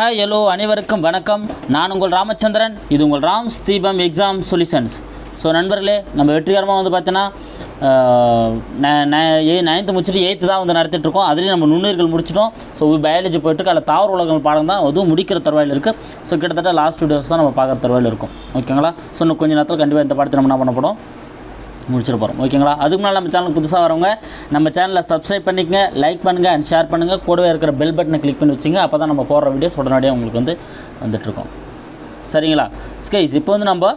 Hi hello அனைவருக்கும் வணக்கம். நான் உங்கள் ராமச்சந்திரன். இது உங்கள் ராம் ஸ்தீபம் எக்ஸாம் சொல்யூஷன்ஸ் ஸோ நண்பர்களே நம்ம வெற்றிகரமாக வந்து பார்த்தீங்கன்னா நைன்த்து முடிச்சுட்டு எயித்து தான் வந்து நடத்திட்டுருக்கோம் அதுலேயும் நம்ம நுண்ணுயிர்கள் முடிச்சிட்டோம். ஸோ பயாலஜி போயிட்டு அதில் தாவர உலகங்கள் பாடம் தான் அதுவும் முடிக்கிற தருவாயில் இருக்குது ஸோ கிட்டத்தட்ட லாஸ்ட் வீடியோஸ் தான் நம்ம பார்க்குற தருவாயில் இருக்கும். ஓகேங்களா ஸோ இன்னும் கொஞ்சம் நேரத்தில் கண்டிப்பாக இந்த பாடத்தை நம்ம என்ன பண்ண போகிறோம் முடிச்சிட போகிறோம் ஓகேங்களா? அதுக்கு முன்னால் நம்ம சேனலுக்கு புதுசாக வரவங்க நம்ம சேனலை சப்ஸ்கிரைப் பண்ணிக்கங்க லைக் பண்ணுங்கள் அண்ட் ஷேர் பண்ணுங்கள் கூடவே இருக்கிற பெல் பட்டனை கிளிக் பண்ணி வச்சுங்க. அப்போ தான் நம்ம போடுற வீடியோஸ் உடனடியாக உங்களுக்கு வந்து வந்துட்டுருக்கோம். சரிங்களா? ஸ்கைஸ் இப்போ வந்து நம்ம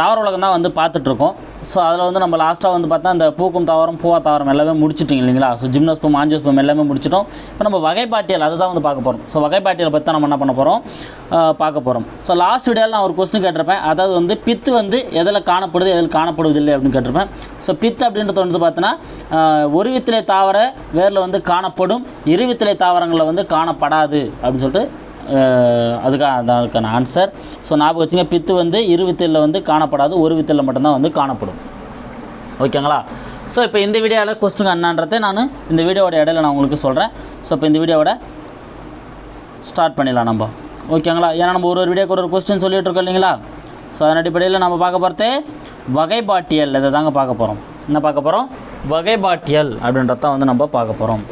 தாவர உலகம் தான் வந்து பார்த்துட்ருக்கோம் ஸோ அதில் வந்து நம்ம லாஸ்ட்டாக வந்து பார்த்தா அந்த பூக்கும் தாவரம் பூவா தாவரம் எல்லாமே முடிச்சிட்டிங்க இல்லைங்களா? ஸோ ஜிம்னோஸ்பம் ஆஞ்சியோஸ்பம் எல்லாமே முடிச்சிட்டோம். இப்போ நம்ம வகைப்பாட்டியல் அதை தான் வந்து பார்க்க போகிறோம் ஸோ வகைப்பாட்டியலை பற்றி தான் நம்ம என்ன பண்ண போகிறோம் பார்க்க போகிறோம் ஸோ லாஸ்ட் வீடியோவில் நான் ஒரு கொஸ்டின் கேட்டிருப்பேன். அதாவது வந்து பித்து வந்து எதில் காணப்படுது எதில் காணப்படுவதில்லை அப்படின்னு கேட்டிருப்பேன். ஸோ பித்து அப்படின்றது வந்து பார்த்தீங்கன்னா ஒரு வித்திலை தாவர வேரில் வந்து காணப்படும் இரு வித்திலை தாவரங்களில் வந்து காணப்படாது அப்படின்னு சொல்லிட்டு அதுக்காக அதான் ஆன்சர் ஸோ ஞாபகம் வச்சுங்க பித்து வந்து இரு வித்திலில் வந்து காணப்படாது ஒரு வித்திலில் மட்டும்தான் வந்து காணப்படும். ஓகேங்களா? ஸோ இப்போ இந்த வீடியோவில் கொஸ்டின் என்னன்றதை நான் இந்த வீடியோவோட இடையில நான் உங்களுக்கு சொல்கிறேன் ஸோ இப்போ இந்த வீடியோவோட ஸ்டார்ட் பண்ணிடலாம் நம்ம. ஓகேங்களா? ஏன்னா நம்ம ஒரு ஒரு வீடியோக்கு ஒரு ஒரு கொஸ்டின் சொல்லிட்டு இருக்கோம் இல்லைங்களா? ஸோ அதன் அடிப்படையில் நம்ம பார்க்க போகிறது வகைப்பாட்டியல் இதை தாங்க பார்க்க போகிறோம் என்ன பார்க்க போகிறோம் வகைப்பாட்டியல் அப்படின்றத வந்து நம்ம பார்க்க போகிறோம்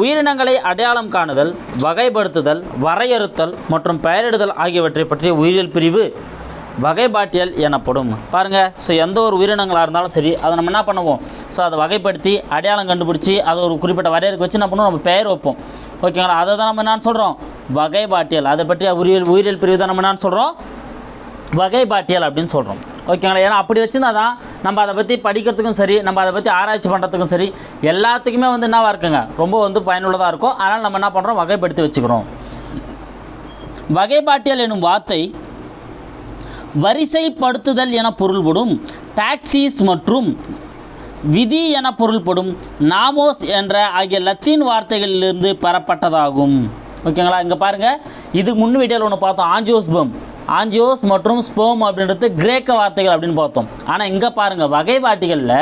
உயிரினங்களை அடையாளம் காணுதல் வகைப்படுத்துதல் வரையறுத்தல் மற்றும் பெயரிடுதல் ஆகியவற்றை பற்றிய உயிரியல் பிரிவு வகைப்பாட்டியல் எனப்படும். பாருங்கள் ஸோ எந்த ஒரு உயிரினங்களாக இருந்தாலும் சரி அதை நம்ம என்ன பண்ணுவோம்? ஸோ அதை வகைப்படுத்தி அடையாளம் கண்டுபிடிச்சி அதை ஒரு குறிப்பிட்ட வரையறுக்கு வச்சு என்ன பண்ணுவோம்? நம்ம பெயர் வைப்போம். ஓகேங்களா அதை தான் நம்ம என்னன்னு சொல்கிறோம் வகைப்பாட்டியல் அதை பற்றிய உயிரியல் உயிரியல் பிரிவு தான் நம்ம என்னன்னு சொல்கிறோம் வகைப்பாட்டியல் அப்படின்னு சொல்கிறோம் ஓகேங்களா? ஏன்னா அப்படி வச்சுருந்தா தான் நம்ம அதை பற்றி படிக்கிறதுக்கும் சரி நம்ம அதை பற்றி ஆராய்ச்சி பண்ணுறதுக்கும் சரி எல்லாத்துக்குமே வந்து என்னவாக இருக்குங்க? ரொம்ப வந்து பயனுள்ளதாக இருக்கும். அதனால் நம்ம என்ன பண்ணுறோம் வகைப்படுத்தி வச்சுக்கிறோம். வகைப்பாட்டியல் எனும் வார்த்தை வரிசைப்படுத்துதல் என பொருள்படும் டாக்ஸிஸ் மற்றும் விதி என பொருள்படும் நாமோஸ் என்ற ஆகிய லத்தீன் வார்த்தைகளிலிருந்து பெறப்பட்டதாகும். ஓகேங்களா? இங்கே பாருங்கள் இதுக்கு முன் வீடியோவில் ஒன்று பார்த்தோம். ஆஞ்சியோஸ்பம். ஆஞ்சியோஸ் மற்றும் ஸ்போம் அப்படின்றது கிரேக்க வார்த்தைகள் அப்படின்னு பார்த்தோம். ஆனால் இங்கே பாருங்கள் வகைவாட்டிகளில்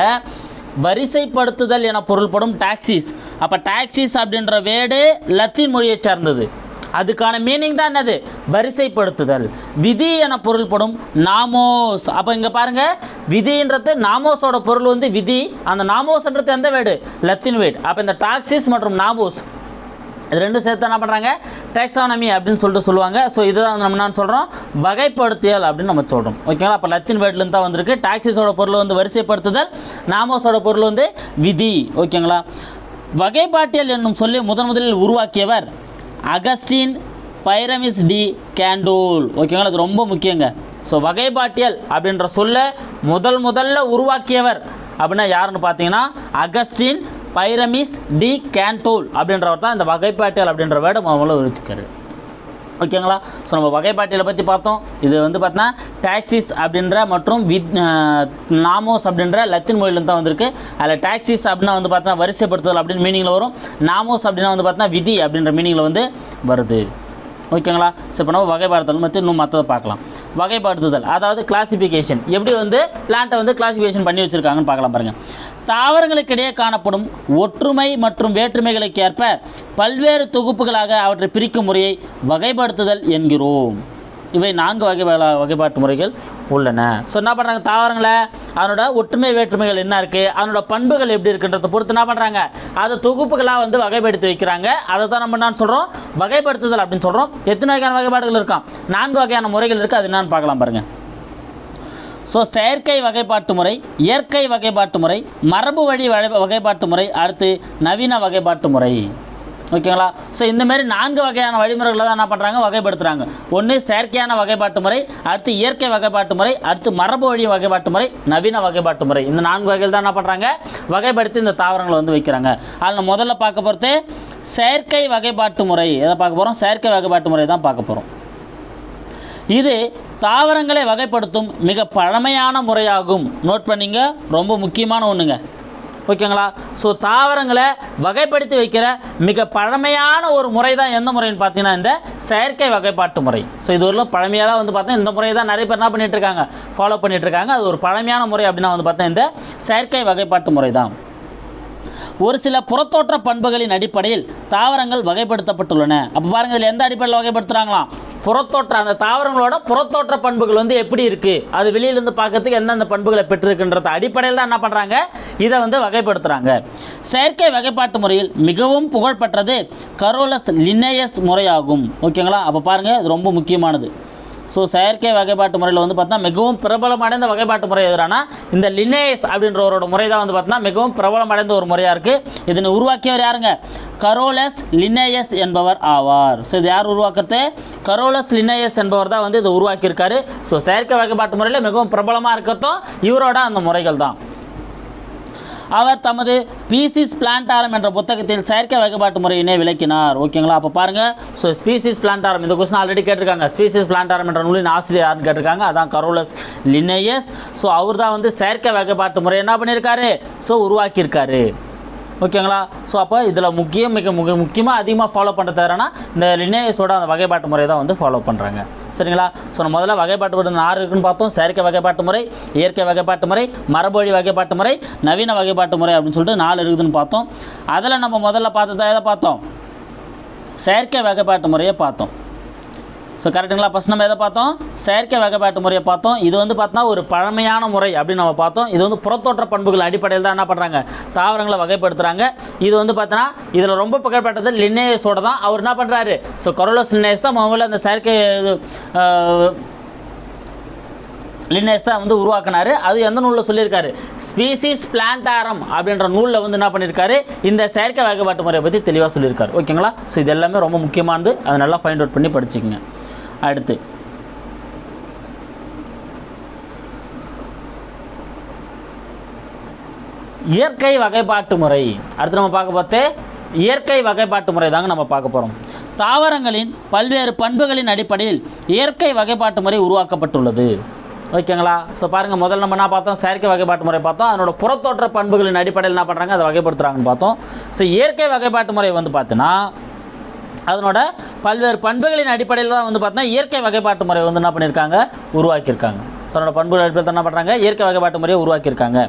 வரிசைப்படுத்துதல் என பொருள்படும் டாக்ஸிஸ். அப்போ டாக்ஸிஸ் அப்படின்ற வேர்டு லத்தீன் மொழியை சார்ந்தது. அதுக்கான மீனிங் தான் என்னது? வரிசைப்படுத்துதல். விதி என பொருள்படும் நாமோஸ். அப்போ இங்கே பாருங்க விதின்றது நாமோஸோட பொருள் வந்து விதி. அந்த நாமோஸ்ன்றது எந்த வேர்டு? Latin word. அப்போ இந்த டாக்ஸிஸ் மற்றும் நாமோஸ் இது ரெண்டும் சேர்த்து என்ன பண்ணுறாங்க டேக்ஸானமி அப்படின்னு சொல்லிட்டு சொல்லுவாங்க. ஸோ இதுதான் நம்ம என்ன சொல்கிறோம் வகைப்படுத்தியல் அப்படின்னு நம்ம சொல்கிறோம் ஓகேங்களா அப்போ லத்தின் வேர்ட்லேருந்து தான் வந்திருக்கு. டாக்ஸிஸோட பொருள் வந்து வரிசைப்படுத்துதல் நாமோஸோட பொருள் வந்து விதி. ஓகேங்களா வகைப்பாட்டியல் என்னும் சொல்லி முதன் முதலில் உருவாக்கியவர் அகஸ்டின் பைரமிஸ் டி கேண்டூல். ஓகேங்களா இது ரொம்ப முக்கியங்க. ஸோ வகைப்பாட்டியல் அப்படின்ற சொல்ல முதல் முதல்ல உருவாக்கியவர் அப்படின்னா யாருன்னு பார்த்தீங்கன்னா அகஸ்டின் பைரமிஸ் டி கேண்டோல் அப்படின்றவர் தான் இந்த வகைப்பாட்டியல் அப்படின்ற வேர்டை முதல்ல வச்சுக்காரு ஓகேங்களா? ஸோ நம்ம வகைப்பாட்டியலை பற்றி பார்த்தோம். இது வந்து பார்த்தோன்னா டாக்ஸிஸ் அப்படின்ற மற்றும் வித் நாமோஸ் அப்படின்ற லத்தின் மொழியிலேருந்து தான் வந்திருக்கு. அதில் டாக்ஸிஸ் அப்படின்னா வந்து பார்த்தோன்னா வரிசைப்படுத்துதல் அப்படின்னு மீனிங்கில் வரும். நாமோஸ் அப்படின்னா வந்து பார்த்தோன்னா விதி அப்படின்ற மீனிங்கில் வந்து வருது. ஓகேங்களா? ஸோ இப்போ நம்ம வகைப்படுத்தல் மற்ற இன்னும் மற்றதை பார்க்கலாம். வகைப்படுத்துதல் அதாவது கிளாசிஃபிகேஷன் எப்படி வந்து பிளான்ட்டை வந்து கிளாசிஃபிகேஷன் பண்ணி வச்சுருக்காங்கன்னு பார்க்கலாம் பாருங்கள் தாவரங்களுக்கிடையே காணப்படும் ஒற்றுமை மற்றும் வேற்றுமைகளுக்கேற்ப பல்வேறு தொகுப்புகளாக அவற்றை பிரிக்கும் முறையை வகைப்படுத்துதல் என்கிறோம். இவை நான்கு வகை வகைப்பாட்டு முறைகள் உள்ளன. ஸோ என்ன பண்ணுறாங்க தாவரங்களை அதனோட ஒற்றுமை வேற்றுமைகள் என்ன இருக்குது அதனோட பண்புகள் எப்படி இருக்குன்றத பொறுத்து என்ன பண்ணுறாங்க அதை தொகுப்புகளாக வந்து வகைப்படுத்தி வைக்கிறாங்க. அதை தான் நம்ம என்ன சொல்கிறோம் வகைப்படுத்துதல் அப்படின்னு சொல்கிறோம் எத்தனை வகையான வகைப்பாடுகள் இருக்கான் நான்கு வகையான முறைகள் இருக்குது அது என்னன்னு பார்க்கலாம் பாருங்கள் ஸோ செயற்கை வகைப்பாட்டு முறை இயற்கை வகைப்பாட்டு முறை மரபு வழி வகை வகைப்பாட்டு முறை அடுத்து நவீன வகைப்பாட்டு முறை. ஓகேங்களா? ஸோ இந்த மாதிரி நான்கு வகையான வழிமுறைகளை தான் என்ன பண்ணுறாங்க வகைப்படுத்துகிறாங்க ஒன்று செயற்கையான வகைப்பாட்டு முறை அடுத்து இயற்கை வகைப்பாட்டு முறை அடுத்து மரபு வழி வகைப்பாட்டு முறை நவீன வகைப்பாட்டு முறை. இந்த நான்கு வகையில் தான் என்ன பண்ணுறாங்க வகைப்படுத்தி இந்த தாவரங்களை வந்து வைக்கிறாங்க. அதில் முதல்ல பார்க்க போகிறது செயற்கை வகைப்பாட்டு முறை. எதை பார்க்க போகிறோம் செயற்கை வகைப்பாட்டு முறை தான் பார்க்க போகிறோம் இது தாவரங்களை வகைப்படுத்தும் மிக பழமையான முறையாகும். நோட் பண்ணிங்க. ரொம்ப முக்கியமான ஒன்றுங்க ஓகேங்களா? ஸோ தாவரங்களை வகைப்படுத்தி வைக்கிற மிக பழமையான ஒரு முறை தான் எந்த முறைன்னு பார்த்தீங்கன்னா இந்த செயற்கை வகைப்பாட்டு முறை. ஸோ இது ஒரு பழமையாக வந்து பார்த்தா இந்த முறையை தான் நிறைய பேர் என்ன பண்ணிட்டு இருக்காங்க? ஃபாலோ பண்ணிட்டு இருக்காங்க. அது ஒரு பழமையான முறை அப்படின்னா வந்து பார்த்தா இந்த செயற்கை வகைப்பாட்டு முறை தான் ஒரு சில புறத்தோற்ற பண்புகளின் அடிப்படையில் தாவரங்கள் வகைப்படுத்தப்பட்டுள்ளன. அப்போ பாருங்க இதில் எந்த அடிப்படையில் வகைப்படுத்துகிறாங்களாம் புறத்தோற்ற அந்த தாவரங்களோட புறத்தோற்ற பண்புகள் வந்து எப்படி இருக்குது அது வெளியிலேருந்து பார்க்கறதுக்கு எந்தெந்த பண்புகளை பெற்றிருக்குன்றத அடிப்படையில் தான் என்ன பண்ணுறாங்க இதை வந்து வகைப்படுத்துகிறாங்க செயற்கை வகைப்பாட்டு முறையில் மிகவும் புகழ்பெற்றது கரோலஸ் லினேயஸ் முறையாகும். ஓகேங்களா? அப்போ பாருங்கள் இது ரொம்ப முக்கியமானது. ஸோ செயற்கை வகைப்பாட்டு முறையில் வந்து பார்த்தீங்கன்னா மிகவும் பிரபலமடைந்த வகைப்பாட்டு முறை எதுனா இந்த லினேஸ் அப்படின்றவரோட முறை தான் வந்து பார்த்தீங்கன்னா மிகவும் பிரபலமடைந்த ஒரு முறையாக இருக்குது இதனை உருவாக்கியவர் யாருங்க? கரோலஸ் லினேயஸ் என்பவர் ஆவார். ஸோ இது யார் உருவாக்குறது? கரோலஸ் லினேயஸ் என்பவர் தான் வந்து இதை உருவாக்கியிருக்காரு. ஸோ செயற்கை வகைப்பாட்டு முறையில் மிகவும் பிரபலமாக இருக்கிறதும் இவரோட அந்த முறைகள் தான். அவர் தமது பீசிஸ் பிளான்டாரம் என்ற புத்தகத்தில் செயற்கை வகைப்பாட்டு முறையினை விளக்கினார். ஓகேங்களா? அப்போ பாருங்கள் ஸோ ஸ்பீசிஸ் பிளான்டாரம் இந்த கொஸ்டின் ஆல்ரெடி கேட்டிருக்காங்க. ஸ்பீசிஸ் பிளான்டாரம் என்ற நூலின் ஆசிரியர் யாருன்னு கேட்டிருக்காங்க? அதான் கரோலஸ் லினேயஸ் ஸோ அவர் தான் வந்து செயற்கை வகைப்பாட்டு முறை என்ன பண்ணியிருக்காரு? ஸோ உருவாக்கியிருக்காரு. ஓகேங்களா? ஸோ அப்போ இதில் முக்கியம் மிக முக முக்கியமாக அதிகமாக ஃபாலோ பண்ணுறது யாருன்னா இந்த லினேயஸோட அந்த வகைப்பாட்டு முறை தான் வந்து ஃபாலோ பண்ணுறாங்க சரிங்களா? ஸோ நம்ம முதல்ல வகைப்பாட்டு முறை ஆறு இருக்குன்னு பார்த்தோம். செயற்கை வகைப்பாட்டு முறை இயற்கை வகைப்பாட்டு முறை மரபொழி வகைப்பாட்டு முறை நவீன வகைப்பாட்டு முறை அப்படின்னு சொல்லிட்டு நாலு இருக்குதுன்னு பார்த்தோம். அதில் நம்ம முதல்ல பார்த்ததா எதை பார்த்தோம்? செயற்கை வகைப்பாட்டு முறையை பார்த்தோம். ஸோ கரெக்டுங்களா ஃபஸ்ட் நம்ம எதை பார்த்தோம்? செயற்கை வகைப்பாட்டு முறையை பார்த்தோம். இது வந்து பார்த்தா ஒரு பழமையான முறை அப்படின்னு நம்ம பார்த்தோம். இது வந்து புறத்தோற்ற பண்புகள் அடிப்படையில் தான் என்ன பண்ணுறாங்க தாவரங்களை வகைப்படுத்துகிறாங்க இது வந்து பார்த்தோன்னா இதில் ரொம்ப புகழ்பெற்றது லின்னேயஸோட தான். அவர் என்ன பண்ணுறாரு ஸோ கொரோலஸ் லினேயஸ் தான் முதல்ல அந்த செயற்கை இது, லின்னேஸ் தான் வந்து உருவாக்குனாரு. அது எந்த நூலில் சொல்லியிருக்காரு? ஸ்பீசிஸ் பிளான்டாரம் அப்படின்ற நூலில் வந்து என்ன பண்ணியிருக்காரு? இந்த செயற்கை வகைப்பாட்டு முறையை பற்றி தெளிவாக சொல்லியிருக்காரு. ஓகேங்களா ஸோ இது எல்லாமே ரொம்ப முக்கியமானது. அதை நல்லா ஃபைண்ட் அவுட் பண்ணி படிச்சுக்கோங்க. அடுத்து. இயற்கை வகைப்பாட்டு முறை. அடுத்து நம்ம பார்க்க பார்த்து இயற்கை வகைப்பாட்டு முறை தாங்க நம்ம பார்க்க போகிறோம் தாவரங்களின் பல்வேறு பண்புகளின் அடிப்படையில் இயற்கை வகைப்பாட்டு முறை உருவாக்கப்பட்டுள்ளது. ஓகேங்களா? ஸோ பாருங்கள் முதல்ல நம்ம என்ன பார்த்தோம்? செயற்கை வகைப்பாட்டு முறை பார்த்தோம். அதனோட புறத்தோற்ற பண்புகளின் அடிப்படையில் என்ன பண்ணுறாங்க அதை வகைப்படுத்துகிறாங்கன்னு பார்த்தோம். ஸோ இயற்கை வகைப்பாட்டு முறை வந்து பார்த்தீங்கன்னா அதனோட பல்வேறு பண்புகளின் அடிப்படையில் தான் வந்து பார்த்தீங்கன்னா இயற்கை வகைப்பாட்டு முறை வந்து என்ன பண்ணியிருக்காங்க? உருவாக்கியிருக்காங்க. ஸோ பண்புகள் அடிப்படையில் என்ன பண்ணுறாங்க இயற்கை வகைப்பாட்டு முறையை உருவாக்கியிருக்காங்க.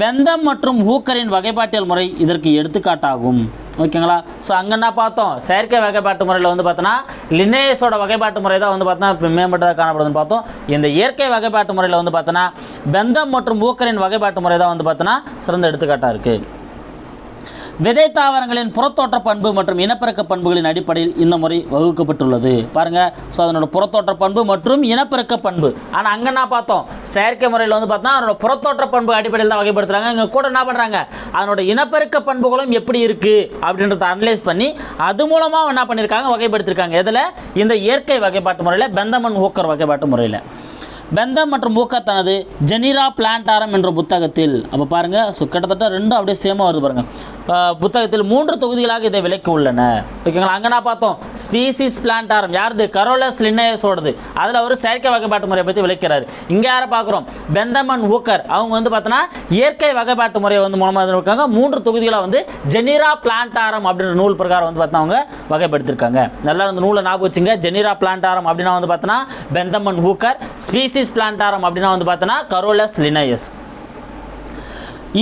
பெந்தம் மற்றும் ஹூக்கரின் வகைப்பாட்டியல் முறை இதற்கு எடுத்துக்காட்டாகும். ஓகேங்களா? ஸோ அங்கே என்ன பார்த்தோம்? செயற்கை வகைப்பாட்டு முறையில் வந்து பார்த்தோன்னா லினேயஸோட வகைப்பாட்டு முறை தான் வந்து பார்த்தோன்னா மேம்பட்டதாக காணப்படுதுன்னு பார்த்தோம். இந்த இயற்கை வகைப்பாட்டு முறையில் வந்து பார்த்தோன்னா பெந்தம் மற்றும் ஊக்கரின் வகைப்பாட்டு முறை தான் வந்து பார்த்தோன்னா சிறந்த எடுத்துக்காட்டாக இருக்குது விதை தாவரங்களின் புறத்தோற்ற பண்பு மற்றும் இனப்பெருக்க பண்புகளின் அடிப்படையில் இந்த முறை வகுக்கப்பட்டுள்ளது. பாருங்க. ஸோ அதனோட புறத்தோற்ற பண்பு மற்றும் இனப்பெருக்க பண்பு. ஆனால் அங்கே நான் பார்த்தோம். செயற்கை முறையில் வந்து பார்த்தா அதனோட புறத்தோற்ற பண்பு அடிப்படையில் தான் வகைப்படுத்துகிறாங்க இங்கே கூட என்ன பண்ணுறாங்க அதனோட இனப்பெருக்க பண்புகளும் எப்படி இருக்குது அப்படின்றத அனலைஸ் பண்ணி அது மூலமாக என்ன பண்ணியிருக்காங்க வகைப்படுத்திருக்காங்க. எதில்? இந்த இயற்கை வகைப்பாட்டு முறையில் பெந்தமன் ஊக்கர் வகைப்பாட்டு முறையில். பெந்தம் மற்றும் மூக்கர் தனது ஜெனிரா பிளான்டாரம் என்ற புத்தகத்தில் அப்போ பாருங்கள் ஸோ கிட்டத்தட்ட ரெண்டும் அப்படியே சேமாக வருது பாருங்கள் புத்தகத்தில் மூன்று தொகுதிகளாக இதை விளக்கி உள்ளன. ஓகேங்களா? அங்கே நான் பார்த்தோம். ஸ்பீசிஸ் பிளான்டாரம் யாருது? கரோலஸ் லின்னேயஸோடது அதில் ஒரு செயற்கை வகைப்பாட்டு முறையை பற்றி விளக்கிறார். இங்கே யாரை பார்க்குறோம்? பெந்தமன் ஊக்கர் அவங்க வந்து பார்த்தோன்னா இயற்கை வகைப்பாட்டு முறையை வந்து மூலமாக இருக்காங்க மூன்று தொகுதிகளாக வந்து ஜெனிரா பிளான்டாரம் அப்படின்ற நூல் பிரகாரம் வந்து பார்த்தா அவங்க வகைப்படுத்திருக்காங்க. நல்லா அந்த நூலை ஞாபகம் வச்சுங்க. ஜெனிரா பிளான்டாரம் அப்படின்னா வந்து பார்த்தோன்னா பெந்தமன் ஊக்கர் ஸ்பீசிஸ் பிளான்டாரம் அப்படின்னா வந்து பார்த்தோன்னா கரோலஸ் லினயஸ்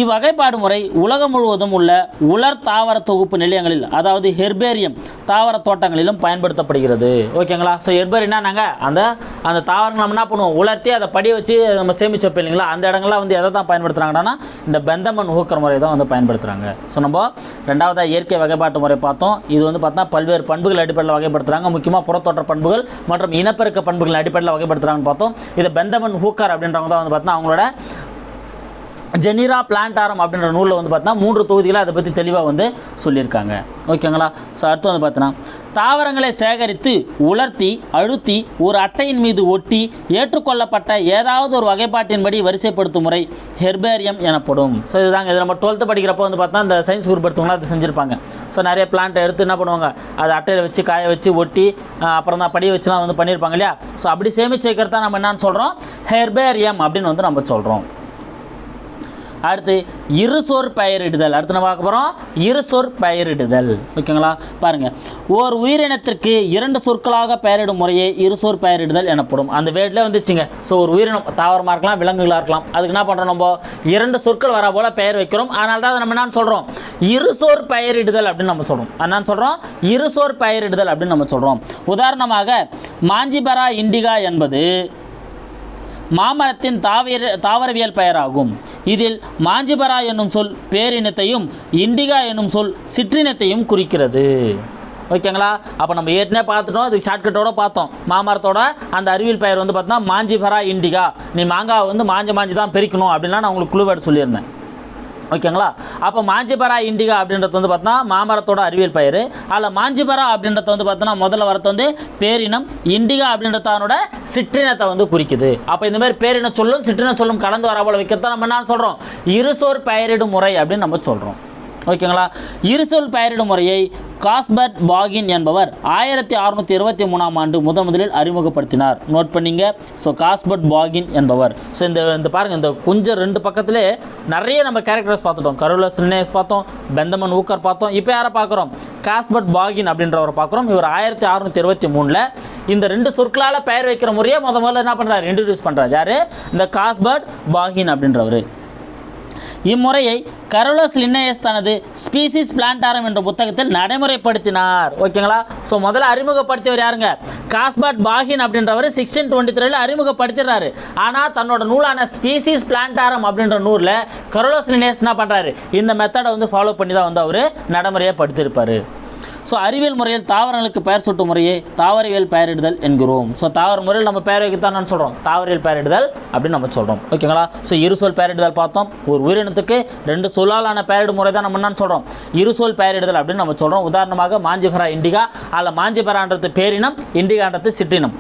இவ்வகைப்பாடு முறை உலகம் முழுவதும் உள்ள உலர் தாவர தொகுப்பு நிலையங்களில் அதாவது ஹெர்பேரியம் தாவர தோட்டங்களிலும் பயன்படுத்தப்படுகிறது. ஓகேங்களா ஸோ ஹெர்பேரியம்னா நாங்கள் அந்த அந்த தாவரங்கள் நம்ம என்ன பண்ணுவோம்? உலர்த்தி அதை படி வச்சு நம்ம சேமிச்சு வைப்போம் இல்லைங்களா? அந்த இடங்கள்லாம் வந்து எதை தான் பயன்படுத்துகிறாங்கன்னா இந்த பெந்தமன் ஊக்கர் முறை தான் வந்து பயன்படுத்துகிறாங்க ஸோ நம்ம ரெண்டாவதாக இயற்கை வகைப்பாட்டு முறை பார்த்தோம். இது வந்து பார்த்தா பல்வேறு பண்புகள் அடிப்படையில் வகைப்படுத்துகிறாங்க முக்கியமாக புறத்தோற்ற பண்புகள் மற்றும் இனப்பெருக்க பண்புகள் அடிப்படையில் வகைப்படுத்துகிறாங்கன்னு பார்த்தோம். இது பெந்தமன் ஹூக்கர் அப்படின்றவங்க தான் வந்து பார்த்தா அவங்களோட ஜெனிரா பிளான்டாரம் அப்படின்ற நூலில் வந்து பார்த்தா மூன்று தொகுதிகளை அதை பற்றி தெளிவாக வந்து சொல்லியிருக்காங்க. ஓகேங்களா? ஸோ அடுத்து வந்து பார்த்தோன்னா தாவரங்களை சேகரித்து உலர்த்தி அழுத்தி ஒரு அட்டையின் மீது ஒட்டி ஏற்றுக்கொள்ளப்பட்ட ஏதாவது ஒரு வகைப்பாட்டின்படி வரிசைப்படுத்தும் முறை ஹெர்பேரியம் எனப்படும். ஸோ இதுதாங்க. இது நம்ம டுவெல்த்து படிக்கிறப்போ வந்து பார்த்தா இந்த சயின்ஸ் குரூப் எடுத்தவங்களாம் அதை செஞ்சுருப்பாங்க. ஸோ நிறைய பிளான்ட்டை எடுத்து என்ன பண்ணுவாங்க? அதை அட்டையில் வச்சு காய வச்சு ஒட்டி அப்புறம் தான் படிய வச்சுலாம் வந்து பண்ணியிருப்பாங்க இல்லையா? ஸோ அப்படி சேமிச்சு வைக்கிறதா தான் நம்ம என்னன்னு சொல்கிறோம் ஹெர்பேரியம் அப்படின்னு வந்து நம்ம சொல்கிறோம் அடுத்து இருசொற் பெயரிடுதல். அடுத்து நம்ம பார்க்க போகிறோம் இருசொற் பெயரிடுதல். ஓகேங்களா? பாருங்கள் ஓர் உயிரினத்திற்கு இரண்டு சொற்களாக பெயரிடும் முறையே இருசொற் பெயரிடுதல் எனப்படும். அந்த வேர்டில் வந்துச்சுங்க. ஸோ ஒரு உயிரினம் தாவரமாக இருக்கலாம் விலங்குகளாக இருக்கலாம். அதுக்கு என்ன பண்ணுறோம் நம்ம? இரண்டு சொற்கள் வர போல் பெயர் வைக்கிறோம். அதனால தான் நம்ம என்னன்னு சொல்கிறோம் இருசொற் பெயரிடுதல் அப்படின்னு நம்ம சொல்கிறோம் என்ன சொல்கிறோம் இருசொற் பெயரிடுதல் அப்படின்னு நம்ம சொல்கிறோம் உதாரணமாக மாஞ்சிபரா இண்டிகா என்பது மாமரத்தின் தாவர தாவரவியல் பெயராகும். இதில் மாஞ்சிபரா என்னும் சொல் பேரினத்தையும் இண்டிகா என்னும் சொல் சிற்றினத்தையும் குறிக்கிறது. ஓகேங்களா? அப்போ நம்ம ஏற்கனவே பார்த்துட்டோம். இது ஷார்ட்கட்டோட பார்த்தோம். மாமரத்தோட அந்த அறிவியல் பெயர் வந்து பார்த்தோம்னா மாஞ்சிபரா இண்டிகா. நீ மாங்காய் வந்து மாஞ்சி மாஞ்சி தான் பிரிக்கணும் அப்படின்லாம் நான் உங்களுக்கு குழுவேடு சொல்லியிருந்தேன். ஓகேங்களா? அப்போ மாஞ்சிபரா இண்டிகா அப்படின்றது வந்து பார்த்தோன்னா மாமரத்தோட அறிவியல் பயிர் அதில் மாஞ்சிபரா அப்படின்றது வந்து பார்த்தோன்னா முதல்ல வரது வந்து பேரினம். இண்டிகா அப்படின்றதானோட சிற்றினத்தை வந்து குறிக்குது. அப்போ இந்த மாதிரி பேரின சொல்லும் சிற்றின சொல்லும் கலந்து வர போல வைக்கிறத நம்ம என்ன சொல்கிறோம் இருசோர் பெயரிடும் முறை அப்படின்னு நம்ம சொல்கிறோம் ஓகேங்களா? இருசொல் பெயரிடும் முறையை காஸ்பர்ட் பாகின் என்பவர் ஆயிரத்தி அறுநூற்றி இருபத்தி மூணாம் ஆண்டு முதன் முதலில் அறிமுகப்படுத்தினார். நோட் பண்ணிங்க. ஸோ காஸ்பர்ட் பாகின் என்பவர். ஸோ இந்த இந்த பாருங்கள் இந்த கொஞ்சம் ரெண்டு பக்கத்திலே நிறைய நம்ம கேரக்டர்ஸ் பார்த்துட்டோம். கருவலர் சின்னேஸ் பார்த்தோம். பெந்தமன் ஊக்கர் பார்த்தோம். இப்போ யாரை பார்க்குறோம்? காஸ்பர்ட் பாகின் அப்படின்றவரை பார்க்குறோம். இவர் ஆயிரத்தி அறுநூற்றி இருபத்தி மூணில் இந்த ரெண்டு சொற்களால் பெயர் வைக்கிற முறையை முத முதல்ல என்ன பண்ணுறாரு இன்ட்ரடியூஸ் பண்ணுறாரு யார்? இந்த காஸ்பர்ட் பாகின் அப்படின்றவர். இம்முறையை கரோலஸ் லின்னேயஸ் தனது ஸ்பீசிஸ் பிளான்டாரம் என்ற புத்தகத்தில் நடைமுறைப்படுத்தினார். ஓகேங்களா? ஸோ முதல்ல அறிமுகப்படுத்தியவர் யாருங்க? காஸ்பர்ட் பாகின் அப்படின்றவர் சிக்ஸ்டீன் டுவெண்ட்டி த்ரீல அறிமுகப்படுத்திடுறாரு. ஆனால் தன்னோட நூலான ஸ்பீசிஸ் பிளான்டாரம் அப்படின்ற நூலில் கரோலஸ் லின்னேயஸ் என்ன பண்ணுறாரு இந்த மெத்தடை வந்து ஃபாலோ பண்ணி தான் வந்து அவர் நடைமுறையை படுத்தியிருப்பார் ஸோ அறிவியல் முறையில் தாவரங்களுக்கு பெயர் சூட்டும் முறையே தாவரவியல் பெயரிடுதல் என்கிறோம். ஸோ தாவர முறையில் நம்ம பெயர் வைக்கத்தான் நான் சொல்கிறோம் தாவரவியல் பெயரிடுதல் அப்படின்னு நம்ம சொல்கிறோம் ஓகேங்களா ஸோ இரு சொல் பெயரிடுதல் பார்த்தோம். ஒரு உயிரினத்துக்கு ரெண்டு சொல்லாலான பெயரிடும் முறை தான் நம்ம என்னன்னு சொல்கிறோம் இரு சொல் பெயரிடுதல் அப்படின்னு நம்ம சொல்கிறோம் உதாரணமாக மாஞ்சிபரா இண்டிகா அதில் மாஞ்சிபரான்றது பேரினம் இண்டிகான்றது சிற்றினம்.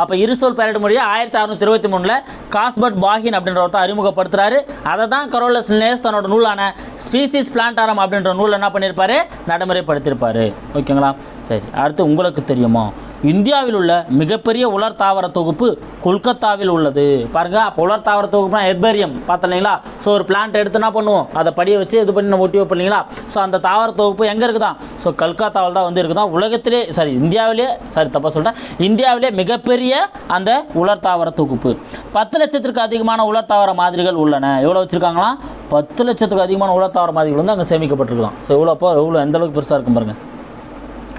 அப்போ இருசொல் பேரட் முறையை ஆயிரத்தி அறுநூத்தி இருபத்தி மூணில் காஸ்பர்ட் பாகின் அப்படின்ற ஒருத்தர் அறிமுகப்படுத்துறாரு. அதை தான் கரோலஸ் நேஸ் தன்னோட நூலான ஸ்பீசிஸ் பிளான்டாரம் அப்படின்ற நூல் என்ன பண்ணியிருப்பாரு நடைமுறைப்படுத்தியிருப்பாரு ஓகேங்களா? சரி அடுத்து உங்களுக்கு தெரியுமா? இந்தியாவில் உள்ள மிகப்பெரிய உலர் தாவர தொகுப்பு கொல்கத்தாவில் உள்ளது. பாருங்க அப்போ உலர் தாவர தொகுப்புனா ஹெர்பேரியம். பார்த்தீங்களா? ஸோ ஒரு பிளான்ட் எடுத்து என்ன பண்ணுவோம்? அதை படிய வச்சு இது பண்ணி நம்ம ஒட்டி வைப்பீங்களா இல்லைங்களா? ஸோ அந்த தாவர தொகுப்பு எங்கே இருக்குதான்? ஸோ கல்கத்தாவில் தான் வந்து இருக்குதான். உலகத்திலே சாரி இந்தியாவிலே சாரி தப்பாக சொல்லிட்டேன் இந்தியாவிலே மிகப்பெரிய அந்த உலர் தாவர தொகுப்பு. பத்து லட்சத்திற்கு அதிகமான உலர் தாவர மாதிரிகள் உள்ளன. எவ்வளோ வச்சுருக்காங்களா? பத்து லட்சத்துக்கு அதிகமான உலர் தாவர மாதிரிகள் வந்து அங்கே சேமிக்கப்பட்டிருக்கலாம் ஸோ எவ்வளோ அப்போ எவ்வளோ எந்த அளவுக்கு பெருசாக இருக்கும் பாருங்கள்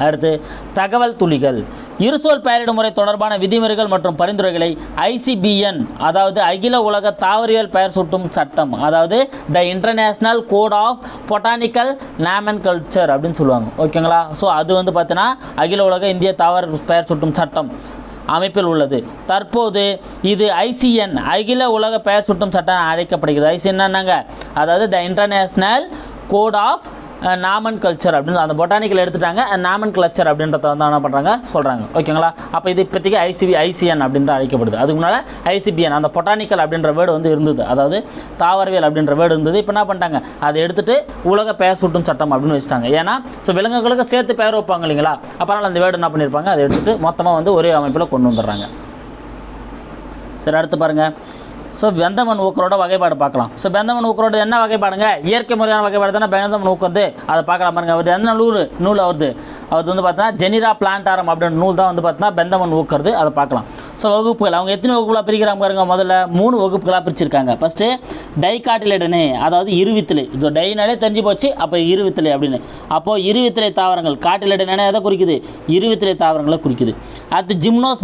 அடுத்து தகவல் துளிகள். இருசொல் பெயரிடும் முறை தொடர்பான விதிமுறைகள் மற்றும் பரிந்துரைகளை ஐசிபிஎன் அதாவது அகில உலக தாவரியல் பெயர் சூட்டும் சட்டம் அதாவது the international code of botanical nomenclature அப்படின்னு சொல்லுவாங்க. ஓகேங்களா ஸோ அது வந்து பார்த்தீங்கன்னா அகில உலக இந்திய தாவர பெயர் சூட்டும் சட்டம் அமைப்பில் உள்ளது. தற்போது இது ஐசிஎன் அகில உலக பெயர் சுட்டும் சட்டம் அழைக்கப்படுகிறது. ஐசிஎன் என்னங்க அதாவது the international code of nomenclature அப்படின்னு அந்த பொட்டானிக்கல் எடுத்துட்டாங்க. நாமன் கல்ச்சர் அப்படின்றத வந்து என்ன பண்ணுறாங்க சொல்கிறாங்க ஓகேங்களா? அப்போ இது இப்போதைக்கு ஐசிபி ஐசிஎன் அப்படின்னு தான் அழைக்கப்படுது. அதுக்கு முன்னால் ஐசிபிஎன் அந்த பொட்டானிக்கல் அப்படின்ற வேர்டு வந்து இருந்தது. அதாவது தாவரவியல் அப்படின்ற வேர்டு இருந்தது. இப்போ என்ன பண்ணிட்டாங்க? அதை எடுத்துகிட்டு உலக பெயர் சூட்டும் சட்டம் அப்படின்னு வச்சுட்டாங்க. ஏன்னா ஸோ விலங்குகளுக்கு சேர்த்து பெயர் வைப்பாங்க இல்லைங்களா? அப்போனால அந்த வேர்டு என்ன பண்ணியிருப்பாங்க அதை எடுத்துகிட்டு மொத்தமாக வந்து ஒரே அமைப்பில் கொண்டு வந்துடுறாங்க. சரி அடுத்து பாருங்கள் ஸோ பெந்தமன் ஊக்கரோட வகைப்பாடு பார்க்கலாம். ஸோ பெந்தமன் ஊக்கரோட என்ன வகைப்பாடுங்க? இயற்கை முறையான வகைப்பாடு தானே பெந்தமன் ஊக்கறது அதை பார்க்கலாம் பாருங்க. அவர் என்ன நூல் நூல் அவருது. அது வந்து பார்த்தீங்கன்னா ஜெனிரா பிளான்டாரம் அப்படின்ற நூல் தான் வந்து பார்த்தீங்கன்னா பெந்தமன் ஊக்கிறது அதை பார்க்கலாம். ஸோ வகுப்புகள் அவங்க எத்தனை வகுப்புகளாக பிரிக்கிறாங்க பாருங்க முதல்ல மூணு வகுப்புகளாக பிரிச்சிருக்காங்க. ஃபஸ்ட்டு டைகாட்டிலேடனே அதாவது இருவித்திலை. ஸோ டைனாலே தெரிஞ்சு போச்சு அப்போ இருவித்திலை அப்படின்னு. அப்போது இருவித்திலை தாவரங்கள் காட்டிலேடனே எதை குறிக்குது? இருவித்திலை தாவரங்களை குறிக்குது. அடுத்து ஜிம்னோஸ்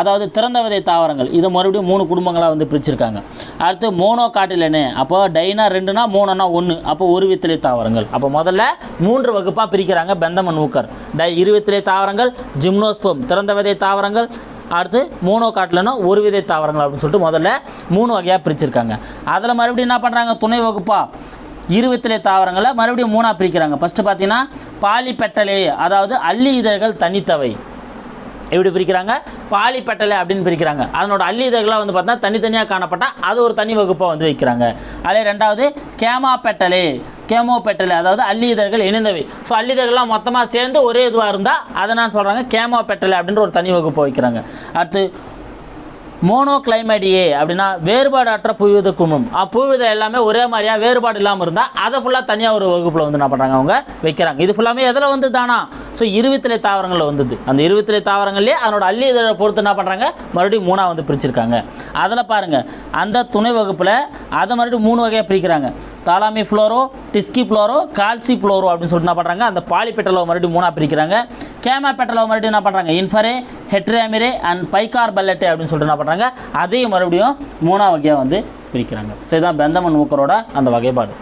அதாவது திறந்த விதை தாவரங்கள். இதை மறுபடியும் மூணு குடும்பங்களாக வந்து பிரிச்சிருக்காங்க. அடுத்து மோனோ காட்டிலனே அப்போ டைனா ரெண்டுனா மூணுனா ஒன்று அப்போ ஒரு வித்திலை தாவரங்கள். அப்போ முதல்ல மூன்று வகுப்பாக பிரிக்கிறாங்க பெந்தமன் ஊக்கர். டை இருவித்திலை தாவரங்கள் ஜிம்னோஸ்போம் திறந்த விதை தாவரங்கள் அடுத்து மூணோ காட்டிலனா ஒரு விதை தாவரங்கள் அப்படின்னு சொல்லிட்டு முதல்ல மூணு வகையாக பிரிச்சிருக்காங்க. அதில் மறுபடியும் என்ன பண்ணுறாங்க துணை வகுப்பா இருபத்திலே தாவரங்களை மறுபடியும் மூணாக பிரிக்கிறாங்க. ஃபஸ்ட்டு பார்த்தீங்கன்னா பாலிபெட்டலே அதாவது அள்ளி இதழ்கள் தனித்தவை. எப்படி பிரிக்கிறாங்க? பாலிப்பெட்டலை அப்படின்னு பிரிக்கிறாங்க. அதனோட அள்ளி இதழ்களாக வந்து பார்த்தா தனித்தனியாக காணப்பட்டால் அது ஒரு தனி வகுப்பாக வந்து வைக்கிறாங்க. அதே ரெண்டாவது கேமா பெட்டலே கேமோ பெட்டலை அதாவது அள்ளி இணைந்தவை. ஸோ அல்லிதழ்கள்லாம் மொத்தமாக சேர்ந்து ஒரே இதுவாக இருந்தால் அதை நான் சொல்கிறாங்க கேமோ பெட்டலை அப்படின்ற ஒரு தனி வகுப்பு வைக்கிறாங்க. அடுத்து மோனோ கிளைமேடியே அப்படின்னா வேறுபாடற்ற புவிவித குழுமம் புவிவிதம் எல்லாமே ஒரே மாதிரியாக வேறுபாடு இல்லாமல் இருந்தால் அதை ஃபுல்லாக தனியாக ஒரு வகுப்பில் வந்து என்ன பண்ணுறாங்க அவங்க வைக்கிறாங்க. இது ஃபுல்லாமே எதில் வந்து தானா? ஸோ இருபத்திலே தாவரங்களில் வந்தது. அந்த இருபத்திலே தாவரங்கள்லேயே அதனோட அள்ளி இதழை பொறுத்து என்ன பண்ணுறாங்க மறுபடியும் மூணாக வந்து பிரிச்சிருக்காங்க. அதில் பாருங்கள் அந்த துணை வகுப்பில் அதை மறுபடியும் மூணு வகையாக பிரிக்கிறாங்க. தாலாமி ஃப்ளோரோ டிஸ்கி ஃப்ளோரோ கால்சி ஃப்ளோரோ அப்படின்னு சொல்லிட்டு என்ன பண்ணுறாங்க அந்த பாலிபெட்டலை மறுபடியும் மூணாக பிரிக்கிறாங்க. கேமா பெட்டலோ மறுபடியும் என்ன பண்ணுறாங்க இன்ஃபரே ஹெட்ரேமிரே அண்ட் பைகார் பல்லட்டே அப்படின்னு சொல்லிட்டு என்ன பண்ணுறாங்க அதையும் மறுபடியும் மூணாம் வகையாக வந்து பிரிக்கிறாங்க. ஸோ இதுதான் பெந்தமன் மூக்கரோட அந்த வகைப்பாடு.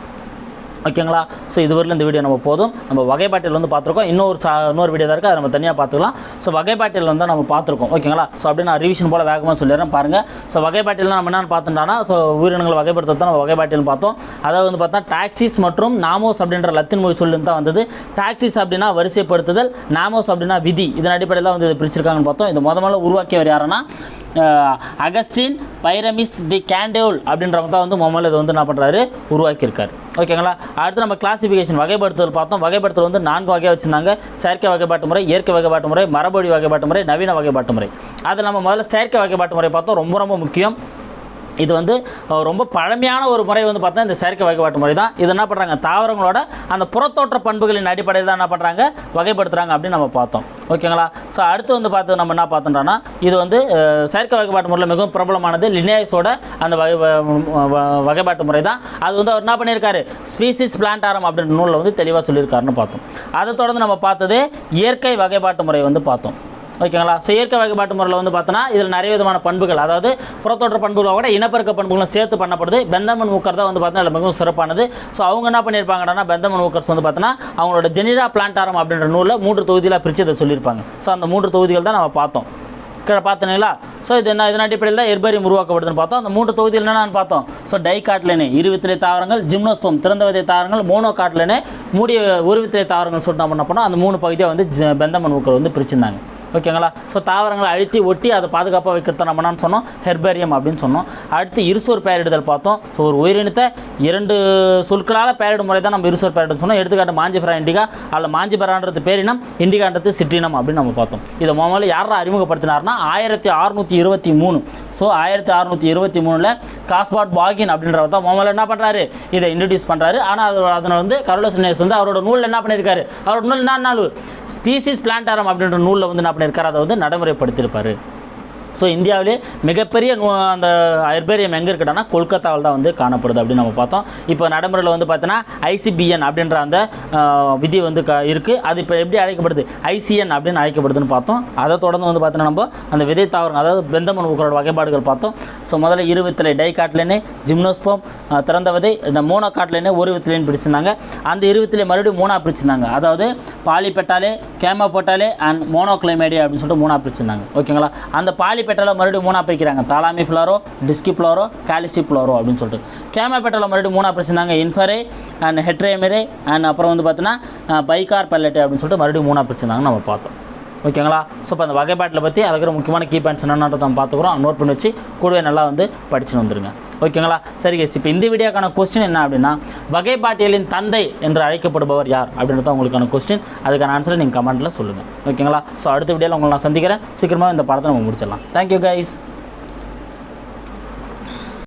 ஓகேங்களா? ஸோ இதுவரையிலும் இந்த வீடியோ நம்ம போதும். நம்ம வகைப்பாட்டியல் வந்து பார்த்துருக்கோம். இன்னொரு சா இன்னொரு வீடியோ தான் இருக்குது அதை நம்ம தனியாக பார்த்துக்கலாம். ஸோ வகைப்பாட்டியல் வந்து நம்ம பார்த்துருக்கோம். ஓகேங்களா? ஸோ அப்படியே நான் ரிவிஷன் போல் வேகமாக சொல்லிடுறேன். பாருங்கள் ஸோ வகைப்பாட்டியில் நம்ம என்னென்னு பார்த்துட்டோம்னா ஸோ உயிரினங்களை வகைப்படுத்த தான் நம்ம வகைப்பாட்டியல் பார்த்தோம். அதாவது வந்து பார்த்தா டாக்ஸிஸ் மற்றும் நாமோஸ் அப்படின்ற லத்தின் மொழி சொல்லி தான் வந்தது. டாக்ஸிஸ் அப்படின்னா வரிசைப்படுத்துதல் நாமோஸ் அப்படின்னா விதி. இதன் அடிப்படையில் தான் வந்து இதை பிரிச்சிருக்காங்கன்னு பார்த்தோம். இது முத முதல்ல உருவாக்கியவர் யாருன்னா அகஸ்டின் பைரமிஸ் டி கேண்டேவுல் அப்படின்றவங்க தான் வந்து முதல்ல இதை வந்து என்ன பண்ணுறாரு உருவாக்கியிருக்காரு. ஓகேங்களா? அடுத்து நம்ம கிளாசிஃபிகேஷன் வகைப்படுத்துதல் பார்த்தோம். வகைப்படுத்தல் வந்து நான்கு வகையாக வச்சுருந்தாங்க. செயற்கை வகைப்பாட்டு முறை இயற்கை வகைப்பாட்டு முறை மரபொழி வகைப்பாட்டு முறை நவீன வகைப்பாட்டு முறை. அதில் நம்ம முதல்ல செயற்கை வகைப்பாட்டு முறை பார்த்தோம். ரொம்ப ரொம்ப முக்கியம். இது வந்து ரொம்ப பழமையான ஒரு முறை வந்து பார்த்தா இந்த செயற்கை வகைப்பாட்டு முறை தான். இது என்ன பண்ணுறாங்க தாவரங்களோட அந்த புறத்தோற்ற பண்புகளின் அடிப்படையில் தான் என்ன பண்ணுறாங்க வகைப்படுத்துகிறாங்க அப்படின்னு நம்ம பார்த்தோம். ஓகேங்களா? ஸோ அடுத்து வந்து பார்த்து நம்ம என்ன பார்த்தோம்னா இது வந்து செயற்கை வகைப்பாட்டு முறையில் மிகவும் பிரபலமானது லினேஸோட அந்த வகை வ- வகைப்பாட்டு முறை தான். அது வந்து அவர் என்ன பண்ணியிருக்காரு? ஸ்பீசிஸ் பிளான்டாரம் அப்படின்ற நூலில் வந்து தெளிவாக சொல்லியிருக்காருன்னு பார்த்தோம். அதை தொடர்ந்து நம்ம பார்த்தது இயற்கை வகைப்பாட்டு முறை வந்து பார்த்தோம். ஓகேங்களா? ஸோ இயற்கை வகைப்பாட்டு முறையில் வந்து பார்த்தோன்னா இதில் நிறைய விதமான பண்புகள். அதாவது புறத்தோற்ற பண்புகளை இனப்பெருக்க பண்புகளும் சேர்த்து பண்ணப்படுது. பெந்தமன் ஊக்கர் தான் வந்து பார்த்தீங்கன்னா மிகவும் சிறப்பானது. ஸோ அவங்க என்ன பண்ணியிருப்பாங்கன்னா பெந்தமன் ஊக்கர்ஸ் வந்து பார்த்தோன்னா அவங்களோட ஜெனிரா பிளான்டாரம் அப்படின்ற நூலில் மூன்று தொகுதியில் பிரித்து இதை சொல்லியிருப்பாங்க. ஸோ அந்த மூன்று தொகுதிகள் தான் நம்ம பார்த்தோம். கீழே பார்த்தீங்களா ஸோ இது என்ன இதன் அடிப்படையில் தான் எர்பரியம் உருவாக்கப்படுதுன்னு பார்த்தோம். அந்த மூன்று தொகுதியில் என்னென்னு பார்த்தோம். ஸோ டை காட்லேனே இருவித்திலை தாவரங்கள் ஜிம்னோஸ்பம் திறந்த விதை தாவரங்கள் மோனோ காட்லேனே மூடிய உருவித்திலை தாவரங்கள் சொல்லிட்டு நம்ம என்ன அந்த மூணு பகுதியை வந்து ஜ- பெந்தமன் ஊக்கர் வந்து பிரிச்சிருந்தாங்க. ஓகேங்களா? ஸோ தாவரங்களை அழுத்தி ஒட்டி அதை பாதுகாப்பாக வைக்கிறத நம்ம என்னன்னு சொன்னோம். ஹெர்பேரியம் அப்படின்னு சொன்னோம். அடுத்து இருசோர் பெயரிடுதல் பார்த்தோம். ஸோ ஒரு உயிரினத்தை இரண்டு சொற்களால் பெயரிடும் முறை தான் நம்ம இருசோர் பெயரிடும் சொன்னோம். எடுத்துக்காட்டு மாஞ்சிபரா இண்டிகா. அதில் மாஞ்சிபரான்றது பேரினம் இண்டிகான்றது சிற்றினம் அப்படின்னு நம்ம பார்த்தோம். இதை முதல்ல யாரா அறிமுகப்படுத்தினார்னா ஆயிரத்தி அறுநூற்றி இருபத்தி மூணு ஸோ ஆயிரத்தி அறநூற்றி இருபத்தி மூணில் காஸ்பாட் பாகின் அப்படின்றவர் தான். முதல்ல என்ன பண்ணுறாரு இதை இன்ட்ரடியூஸ் பண்ணுறாரு ஆனால் அது அதனால் வந்து கருளசனேஸ் வந்து அவரோட நூலில் என்ன பண்ணியிருக்காரு அவரோட நூல் என்ன நாள் ஸ்பீசிஸ் பிளான்டாரம் அப்படின்ற நூலில் வந்து என்ன பண்ணியிருக்காரு அதை வந்து நடைமுறைப்படுத்தியிருப்பாரு. ஸோ இந்தியாவிலே மிகப்பெரிய நூ அந்த ஹெர்பேரியம் எங்கே இருக்குன்னா கொல்கத்தாவில் தான் வந்து காணப்படுது அப்படின்னு நம்ம பார்த்தோம். இப்போ நடைமுறையில் வந்து பார்த்தோன்னா ஐசிபிஎன் அப்படின்ற அந்த விதி வந்து க இருக்குது அது இப்போ எப்படி அழைக்கப்படுது? ஐசிஎன் அப்படின்னு அழைக்கப்படுதுன்னு பார்த்தோம். அதை தொடர்ந்து வந்து பார்த்தோன்னா நம்ம அந்த விதை தாவரங்கள் அதாவது பெந்தமன் ஊக்கரோட வகைப்பாடுகள் பார்த்தோம். ஸோ முதல்ல இருபத்திலே டை காட்டிலேனே ஜிம்னோஸ்போம் திறந்த விதை இந்த மோனோ காட்டிலேனே ஒரு வித்திலேன்னு பிடிச்சிருந்தாங்க அந்த இருபத்திலே மறுபடியும் மூணாக பிரிச்சிருந்தாங்க. அதாவது பாலிபெட்டாலே கேமா போட்டாலே அண்ட் மோனோக்ளைமேடி அப்படின்னு சொல்லிட்டு மூணாக பிரிச்சிருந்தாங்க. ஓகேங்களா? அந்த பாலி பாலிபெட்டால மறுபடியும் மூணாக பிரிக்கிறாங்க. தாலாமி fluoro disciflorae calyciflorae அப்படின்னு சொல்லிட்டு. கேமா பெட்டால மறுபடியும் மூணாக பிரிச்சிருந்தாங்க. இன்ஃபரே அண்ட் ஹெட்ரேமிரே அண்ட் அப்புறம் வந்து பார்த்தீங்கன்னா பைகார் பல்லட்டே அப்படின்னு சொல்லிட்டு மறுபடியும் மூணாக பிரிச்சிருந்தாங்க நம்ம பார்த்தோம். ஓகேங்களா? ஸோ இப்போ அந்த வகைப்பாட்டில் பற்றி அதுக்கு முக்கியமான கீ பாயிண்ட்ஸ் என்னென்னு நம்ம பார்த்துக்குறோம். நோட் பண்ணி வச்சு கூடவே நல்லா வந்து படிச்சுன்னு வந்துருங்க. ஓகேங்களா? சரி கேஸ் இப்போ இந்த வீடியோக்கான கொஸ்டின் என்ன அப்படின்னா வகை பாட்டியலின் தந்தை என்று அழைக்கப்படுபவர் யார் அப்படின்றது உங்களுக்கான கொஸ்டின் அதுக்கான ஆன்சரை நீங்கள் கமெண்ட்டில் சொல்லுங்கள் ஓகேங்களா? ஸோ அடுத்த வீடியோவில் உங்களை நான் சந்திக்கிறேன். சீக்கிரமாக இந்த படத்தை நம்ம முடிச்சிடலாம். Thank you guys